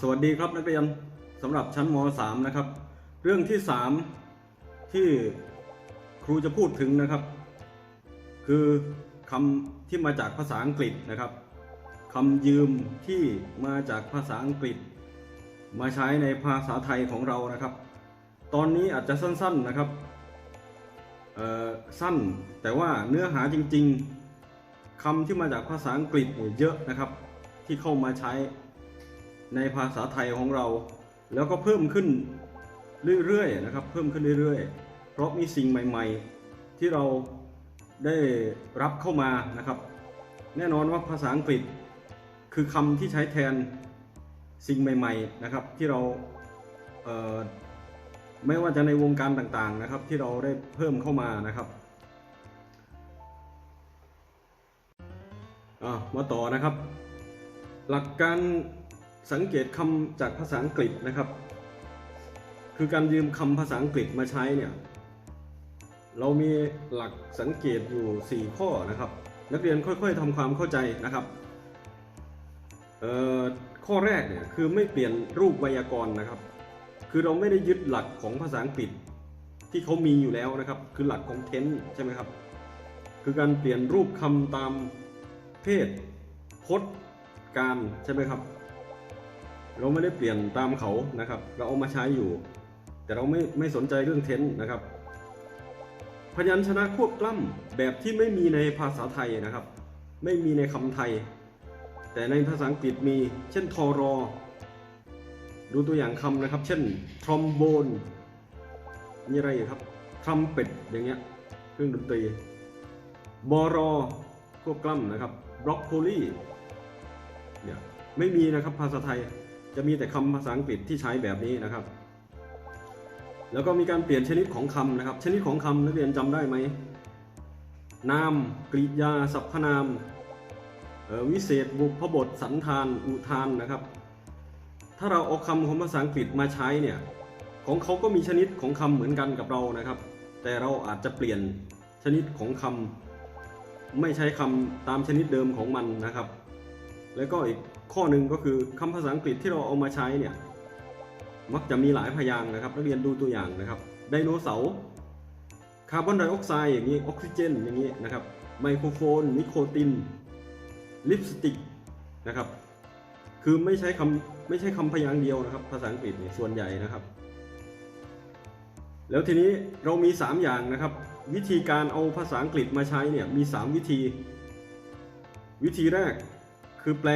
สวัสดีครับนักเรียนสำหรับชั้นม .3 นะครับ เรื่องที่ 3 ที่ครูจะพูดถึงนะครับ คือคำที่มาจากภาษาอังกฤษนะครับคำยืมที่มาจากภาษาอังกฤษ มาใช้ในภาษาไทยของเรานะครับ ตอนนี้อาจจะสั้นๆนะครับสั้นแต่ว่าเนื้อหาจริง ๆคำที่มาจากภาษาอังกฤษเยอะนะครับ ที่เข้ามาใช้ ในภาษาไทยของเรา แล้วก็เพิ่มขึ้นเรื่อยๆนะครับ เพิ่มขึ้นเรื่อยๆ เพราะมีสิ่งใหม่ ๆ ที่เราได้รับเข้ามานะครับ แน่นอนว่าภาษาอังกฤษ คือคำที่ใช้แทนสิ่งใหม่ ๆ นะครับที่เราเไม่ว่าจะในวงการต่างๆนะครับ ที่เราได้เพิ่มเข้ามานะครับมาต่อนะครับ หลักการ สังเกตคำจากภาษาอังกฤษนะครับ คือการยืมคำภาษาอังกฤษมาใช้เนี่ย เรามีหลักสังเกตอยู่ 4 ข้อนะครับ นักเรียนค่อยๆทำความเข้าใจนะครับข้อแรกเนี่ยคือไม่เปลี่ยนรูปไวยากรณ์นะครับ คือเราไม่ได้ยึดหลักของภาษาอังกฤษที่เขามีอยู่แล้วนะครับ คือหลักของเทนใช่ไหมครับ คือการเปลี่ยนรูปคำตามเพศพจน์การใช่ไหมครับ เราไม่ได้เปลี่ยนตามเขานะครับ เราเอามาใช้อยู่ แต่เราไม่ไม่สนใจเรื่องเทนส์นะครับ พยัญชนะควบกล้ำแบบที่ไม่มีในภาษาไทยนะครับ ไม่มีในคำไทย แต่ในภาษาอังกฤษมี เช่นทอรอ ดูตัวอย่างคำนะครับ เช่นทรอมโบนมีอะไรครับทรัมเป็ดอย่างเงี้ยเครื่องดนตรีบอรอควบกล้ำนะครับบรอกโคลีเนี่ยไม่มีนะครับภาษาไทย จะมีแต่คำภาษาอังกฤษที่ใช้แบบนี้นะครับ แล้วก็มีการเปลี่ยนชนิดของคำนะครับ ชนิดของคำนักเรียนจำได้ไหม นาม กริยา สรรพนาม วิเศษ บุพบท สันธาน อุทานนะครับ ถ้าเราเอาคำของภาษาอังกฤษมาใช้เนี่ย ของเขาก็มีชนิดของคำเหมือนกันกับเรานะครับ แต่เราอาจจะเปลี่ยนชนิดของคำไม่ใช้คำตามชนิดเดิมของมันนะครับ แล้วก็อีก ข้อหนึ่งก็คือคำภาษาอังกฤษที่เราเอามาใช้เนี่ยมักจะมีหลายพยางค์นะครับนักเรียนดูตัวอย่างนะครับไดโนเสาร์คาร์บอนไดออกไซด์อย่างนี้ออกซิเจนอย่างนี้นะครับไมโครโฟนนิโคตินลิปสติกนะครับคือไม่ใช้คำไม่ใช่คำพยางค์เดียวนะครับ ภาษาอังกฤษเนี่ยส่วนใหญ่นะครับ แล้วทีนี้เรามี 3 อย่างนะครับ วิธีการเอาภาษาอังกฤษมาใช้เนี่ยมี 3 วิธี วิธีแรกคือแปล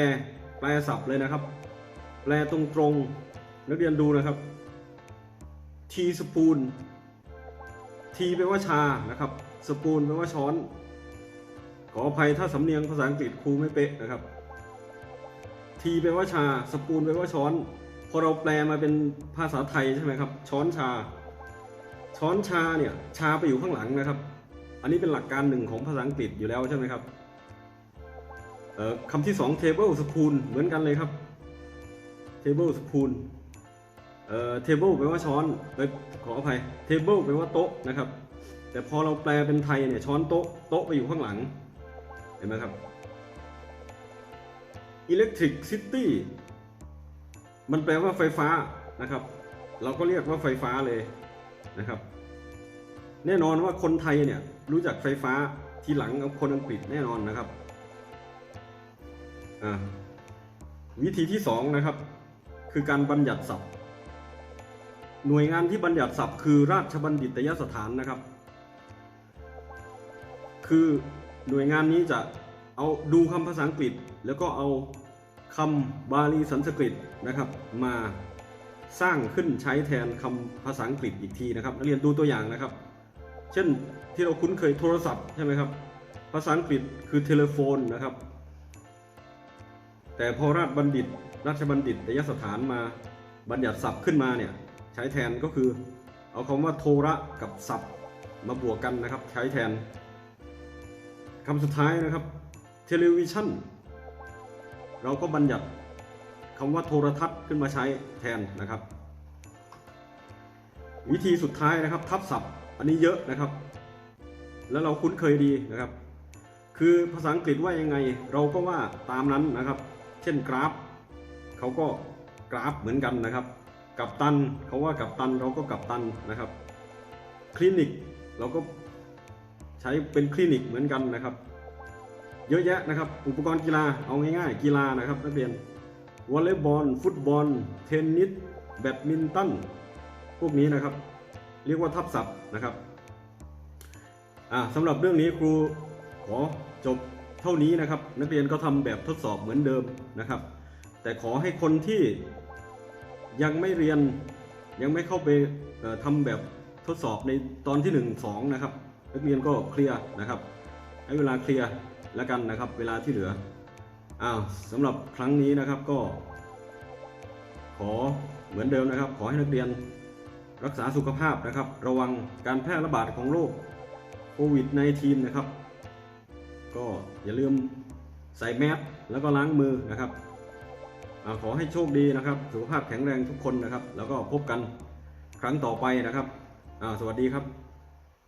แปลศัพท์เลยนะครับ แปลตรงๆ นักเรียนดูนะครับ ทีสปูน ทีแปลว่าชานะครับ สปูนแปลว่าช้อน ขออภัยถ้าสำเนียงภาษาอังกฤษครูไม่เป๊ะนะครับ ทีแปลว่าชา สปูนแปลว่าช้อน พอเราแปลมาเป็นภาษาไทยใช่ไหมครับ ช้อนชา ช้อนชาเนี่ย ชาไปอยู่ข้างหลังนะครับ อันนี้เป็นหลักการหนึ่งของภาษาอังกฤษอยู่แล้วใช่ไหมครับ คำที่สอง table spoon เหมือนกันเลยครับ table spoon เอ่อ table แปลว่าช้อนเอ้ยขออภัย table แปลว่าโต๊ะนะครับ แต่พอเราแปลเป็นไทยเนี่ยช้อนโต๊ะโต๊ะไปอยู่ข้างหลัง เห็นไหมครับ electricity มันแปลว่าไฟฟ้านะครับ เราก็เรียกว่าไฟฟ้าเลยนะครับ แน่นอนว่าคนไทยเนี่ยรู้จักไฟฟ้าทีหลังกับคนอังกฤษแน่นอนนะครับ วิธีที่สองนะครับ คือการบัญญัติศัพท์ หน่วยงานที่บัญญัติศัพท์คือราชบัณฑิตยสถานนะครับ คือหน่วยงานนี้จะเอาดูคำภาษาอังกฤษ แล้วก็เอาคำบาลีสันสกฤตนะครับ มาสร้างขึ้นใช้แทนคำภาษาอังกฤษอีกทีนะครับนักเรียนดูตัวอย่างนะครับ เช่นที่เราคุ้นเคยโทรศัพท์ใช่ไหมครับ ภาษาอังกฤษคือเทเลโฟนนะครับ แต่พอราชบัณฑิต ราชบัณฑิตยสถานมาบัญญัติศัพท์ขึ้นมาเนี่ยใช้แทนก็คือ เอาคำว่าโทระกับศัพท์มาบวกกันนะครับ ใช้แทนคำสุดท้ายนะครับเทเลวิชันเราก็บัญญัติคำว่าโทรทัศน์ขึ้นมาใช้แทนนะครับ วิธีสุดท้ายนะครับ ทับศัพท์อันนี้เยอะนะครับ แล้วเราคุ้นเคยดีนะครับ คือภาษาอังกฤษว่ายังไง เราก็ว่าตามนั้นนะครับ ช่นกราฟเขาก็กราฟเหมือนกันนะครับ กับตันเขาว่ากับตันเราก็กับตันนะครับ คลินิกเราก็ใช้เป็นคลินิกเหมือนกันนะครับ เยอะแยะนะครับ อุปกรณ์กีฬาเอาง่ายๆ กีฬานะครับนักเรียนวอลเลย์บอล ฟุตบอล เทนนิสแบดมินตันพวกนี้นะครับ เรียกว่าทับศัพท์นะครับอ่าสำหรับเรื่องนี้ครูขอจบ เท่านี้นะครับ นักเรียนก็ทำแบบทดสอบเหมือนเดิมนะครับ แต่ขอให้คนที่ยังไม่เรียนยังไม่เข้าไปทำแบบทดสอบในตอนที่ 1 2 นะครับ นักเรียนก็เคลียร์นะครับให้เวลาเคลียร์แล้วกันนะครับ เวลาที่เหลืออ้าวสำหรับครั้งนี้นะครับก็ ขอเหมือนเดิมนะครับ ขอให้นักเรียนรักษาสุขภาพนะครับ ระวังการแพร่ระบาดของโรคโควิด -19 นะครับ ก็อย่าลืมใส่แมสแล้วก็ล้างมือนะครับอขอให้โชคดีนะครับ สุขภาพแข็งแรงทุกคนนะครับ แล้วก็พบกันครั้งต่อไปนะครับ สวัสดีครับ